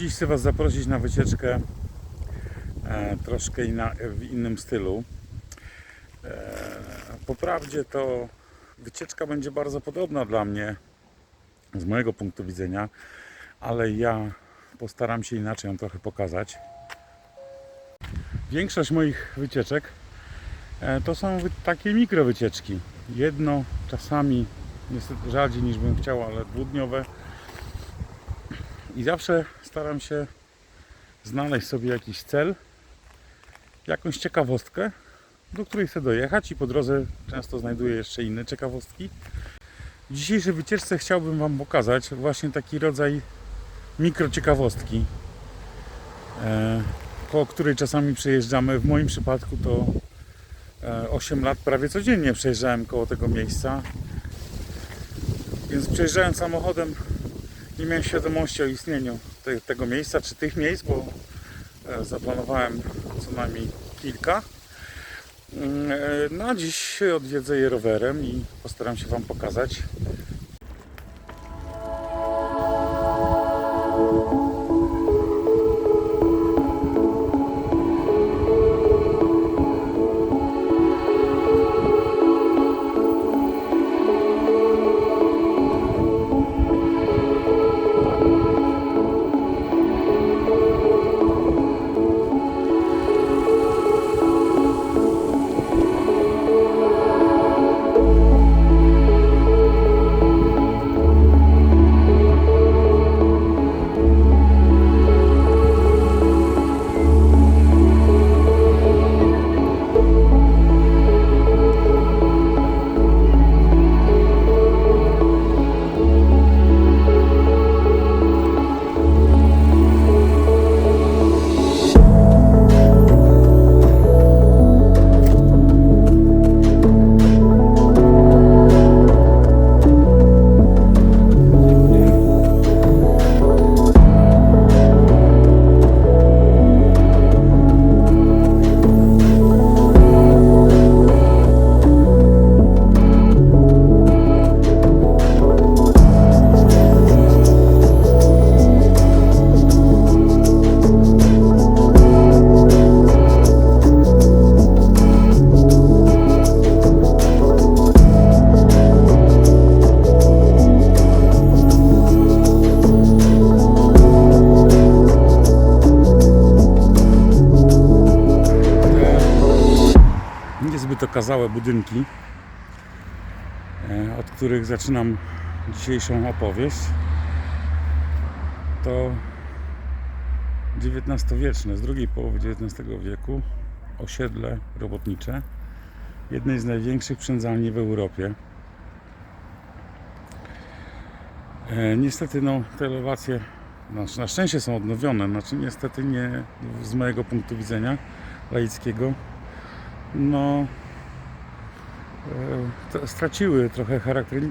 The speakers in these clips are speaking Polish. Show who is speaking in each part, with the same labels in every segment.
Speaker 1: Dziś chcę Was zaprosić na wycieczkę e, troszkę inna, w innym stylu. E, po prawdzie to wycieczka będzie bardzo podobna dla mnie z mojego punktu widzenia, ale ja postaram się inaczej ją trochę pokazać. Większość moich wycieczek e, to są wy- takie mikrowycieczki. Jedno, czasami niestety rzadziej niż bym chciał, ale dwudniowe. I zawsze staram się znaleźć sobie jakiś cel, jakąś ciekawostkę, do której chcę dojechać i po drodze często znajduję jeszcze inne ciekawostki. W dzisiejszej wycieczce chciałbym Wam pokazać właśnie taki rodzaj mikrociekawostki, e, koło której czasami przejeżdżamy. W moim przypadku to e, 8 lat prawie codziennie przejeżdżałem koło tego miejsca. Więc przejeżdżając samochodem nie miałem świadomości o istnieniu te, tego miejsca czy tych miejsc, bo e, zaplanowałem co najmniej kilka. Mm, e, No a dziś odwiedzę je rowerem i postaram się Wam pokazać. Okazałe budynki, e, od których zaczynam dzisiejszą opowieść, to XIX-wieczne, z drugiej połowy XIX wieku osiedle robotnicze jednej z największych przędzalni w Europie. E, Niestety no, te elewacje znaczy, na szczęście są odnowione, znaczy niestety nie z mojego punktu widzenia laickiego no straciły trochę charakter,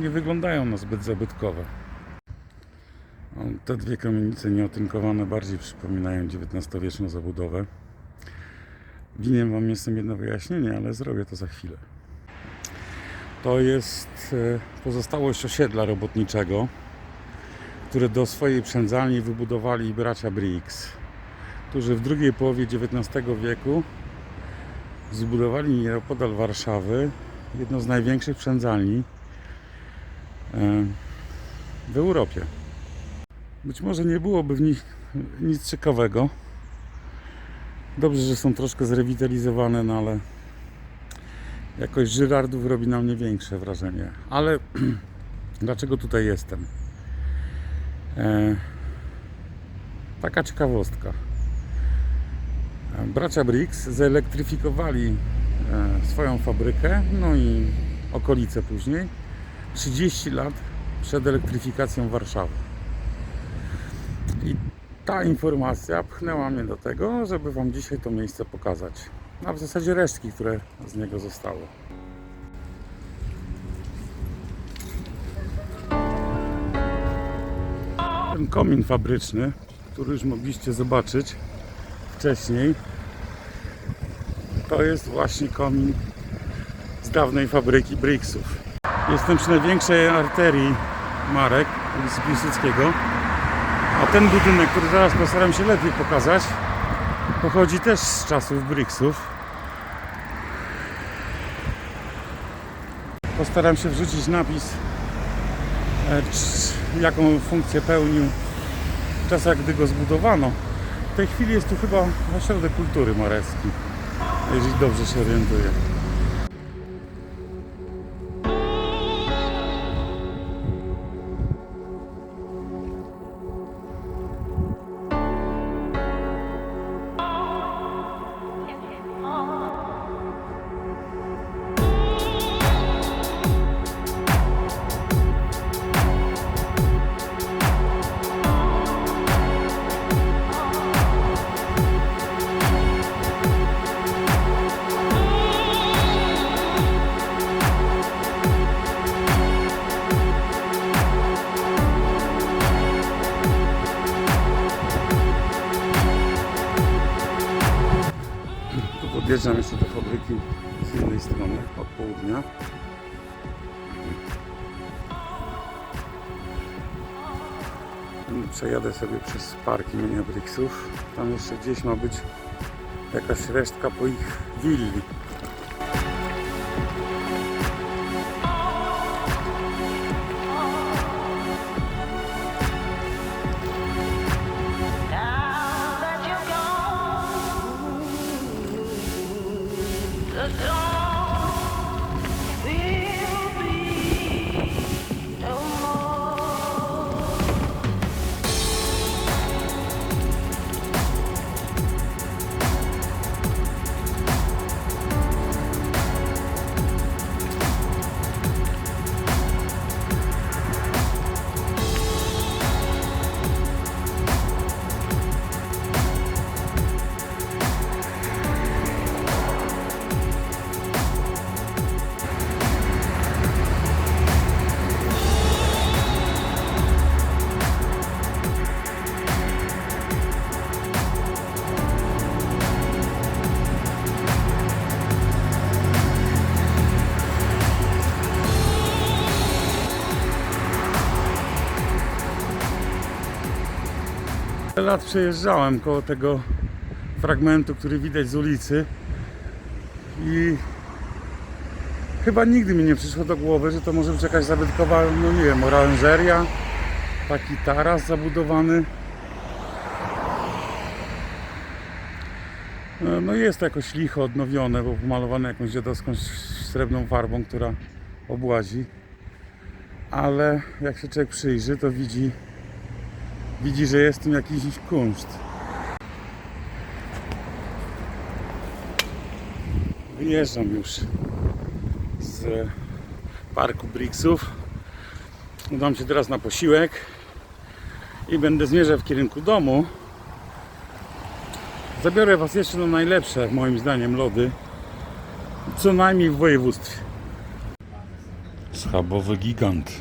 Speaker 1: nie wyglądają na zbyt zabytkowe. Te dwie kamienice nieotynkowane bardziej przypominają XIX-wieczną zabudowę. Winien Wam jestem jedno wyjaśnienie, ale zrobię to za chwilę. To jest e, pozostałość osiedla robotniczego, które do swojej przędzalni wybudowali bracia Briggs, którzy w drugiej połowie XIX wieku zbudowali nieopodal Warszawy jedną z największych przędzalni e, w Europie. Być może nie byłoby w nich nic ciekawego. Dobrze, że są troszkę zrewitalizowane, no ale jakoś Żyrardów robi na mnie większe wrażenie. Ale dlaczego tutaj jestem? E, taka ciekawostka. Bracia Briggs zelektryfikowali e, swoją fabrykę, no i okolice później, 30 lat przed elektryfikacją Warszawy. I ta informacja pchnęła mnie do tego, żeby Wam dzisiaj to miejsce pokazać. A w zasadzie resztki, które z niego zostały. Ten komin fabryczny, który już mogliście zobaczyć wcześniej, to jest właśnie komin z dawnej fabryki Briggsów. Jestem przy największej arterii Marek, ulicy Piłsudskiego. A ten budynek, który zaraz postaram się lepiej pokazać, pochodzi też z czasów Bricksów. Postaram się wrzucić napis, e, jaką funkcję pełnił w czasach, gdy go zbudowano. W tej chwili jest tu chyba ośrodek kultury marecki, jeżeli dobrze się orientuję. Podjeżdżam jeszcze do fabryki z innej strony, od południa. Przejadę sobie przez parki imienia Brixów. Tam jeszcze gdzieś ma być jakaś resztka po ich willi. Lat przejeżdżałem koło tego fragmentu, który widać z ulicy i chyba nigdy mi nie przyszło do głowy, że to może być jakaś zabytkowa, no nie wiem, oranżeria, taki taras zabudowany. No, No jest to jakoś licho odnowione, bo pomalowane jakąś dziadowską srebrną farbą, która obłazi. Ale jak się człowiek przyjrzy, to widzi widzi, że jest w tym jakiś kunszt. Wyjeżdżam już z parku Brixów. Udam się teraz na posiłek i będę zmierzał w kierunku domu. Zabiorę Was jeszcze na najlepsze, moim zdaniem, lody, co najmniej w województwie. Schabowy gigant.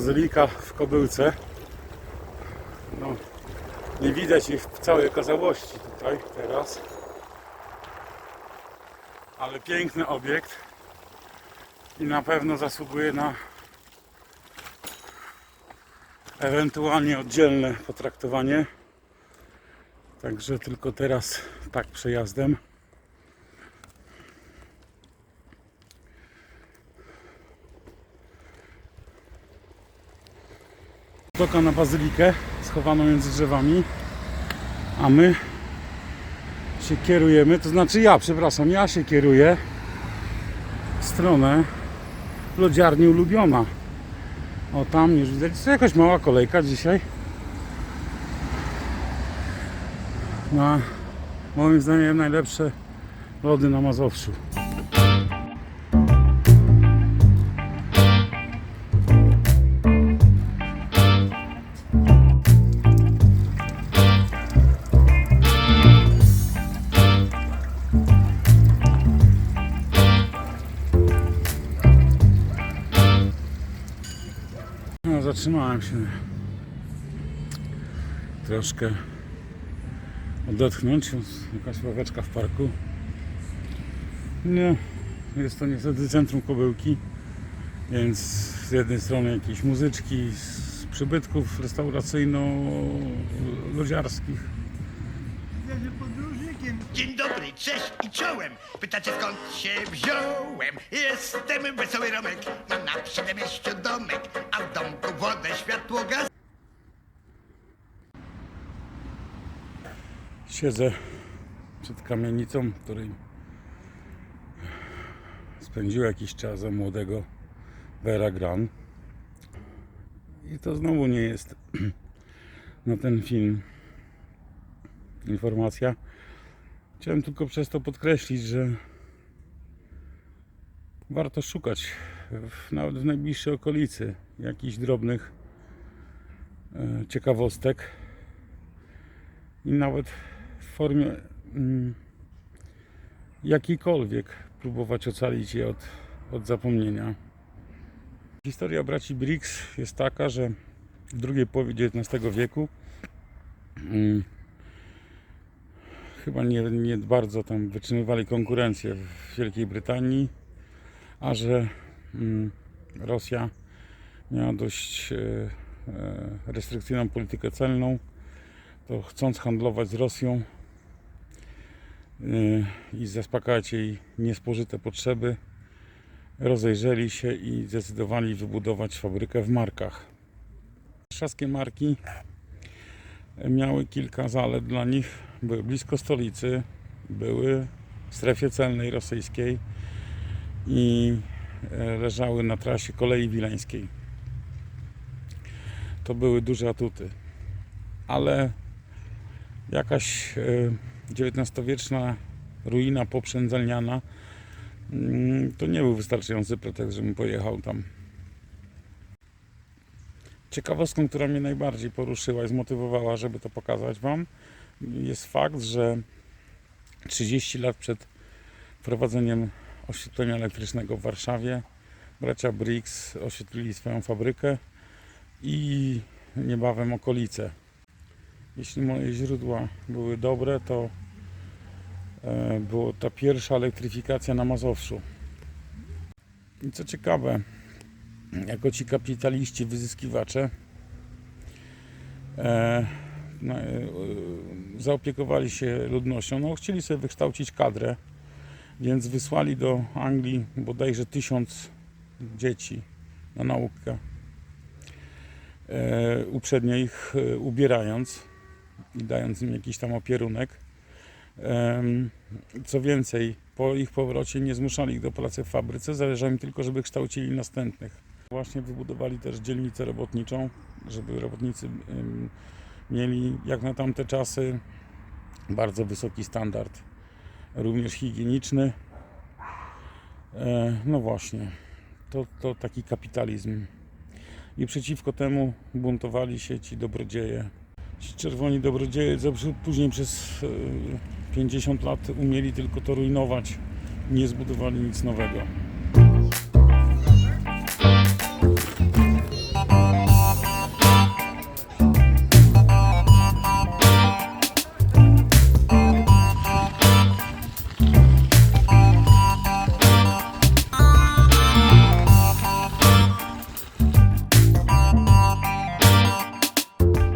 Speaker 1: Bazylika w Kobyłce. No, nie widać ich w całej okazałości tutaj teraz. Ale piękny obiekt i na pewno zasługuje na ewentualnie oddzielne potraktowanie. Także tylko teraz tak przejazdem. Toka na bazylikę schowaną między drzewami, a my się kierujemy, to znaczy ja, przepraszam, ja się kieruję w stronę lodziarni ulubiona. O tam już widać, to jakaś mała kolejka dzisiaj. Na moim zdaniem najlepsze lody na Mazowszu. Zatrzymałem się troszkę odetchnąć. Jakaś ławeczka w parku. Nie, jest to niestety centrum Kobyłki, więc z jednej strony jakieś muzyczki z przybytków restauracyjno-lodziarskich.
Speaker 2: Że podróżnikiem.
Speaker 3: Dzień dobry, cześć i czołem. Pytacie skąd się wziąłem? Jestem wesoły Romek, mam na przedmieściu domek, a w domku wodę, światło, gaz.
Speaker 1: Siedzę przed kamienicą, w której spędził jakiś czas za młodego Vera Gran. I to znowu nie jest na ten film informacja. Chciałem tylko przez to podkreślić, że warto szukać w, nawet w najbliższej okolicy jakichś drobnych e, ciekawostek i nawet w formie mm, jakiejkolwiek próbować ocalić je od, od zapomnienia. Historia braci Briggs jest taka, że w drugiej połowie XIX wieku mm, chyba nie, nie bardzo tam wytrzymywali konkurencję w Wielkiej Brytanii, a że mm, Rosja miała dość e, e, restrykcyjną politykę celną, to chcąc handlować z Rosją yy, i zaspokajać jej niespożyte potrzeby, rozejrzeli się i zdecydowali wybudować fabrykę w markach. Warszawskie marki miały kilka zalet dla nich. Były blisko stolicy, były w strefie celnej rosyjskiej i e, leżały na trasie kolei wileńskiej. To były duże atuty. Ale jakaś XIX-wieczna ruina poprzędzalniana mm, to nie był wystarczający pretekst, żebym pojechał tam. Ciekawostką, która mnie najbardziej poruszyła i zmotywowała, żeby to pokazać Wam, jest fakt, że 30 lat przed wprowadzeniem oświetlenia elektrycznego w Warszawie bracia Briggs oświetlili swoją fabrykę i niebawem okolice jeśli moje źródła były dobre, to e, była ta pierwsza elektryfikacja na Mazowszu. I co ciekawe, jako ci kapitaliści, wyzyskiwacze e, no, e, zaopiekowali się ludnością, no chcieli sobie wykształcić kadrę, więc wysłali do Anglii bodajże tysiąc dzieci na naukę, e, uprzednio ich e, ubierając i dając im jakiś tam opierunek. Em, Co więcej, po ich powrocie nie zmuszali ich do pracy w fabryce, zależało im tylko, żeby kształcili następnych. Właśnie wybudowali też dzielnicę robotniczą, żeby robotnicy mieli jak na tamte czasy bardzo wysoki standard, również higieniczny. E, No właśnie, to, to taki kapitalizm. I przeciwko temu buntowali się ci dobrodzieje Ci czerwoni dobrodzieje później przez e, 50 lat umieli tylko to rujnować, nie zbudowali nic nowego.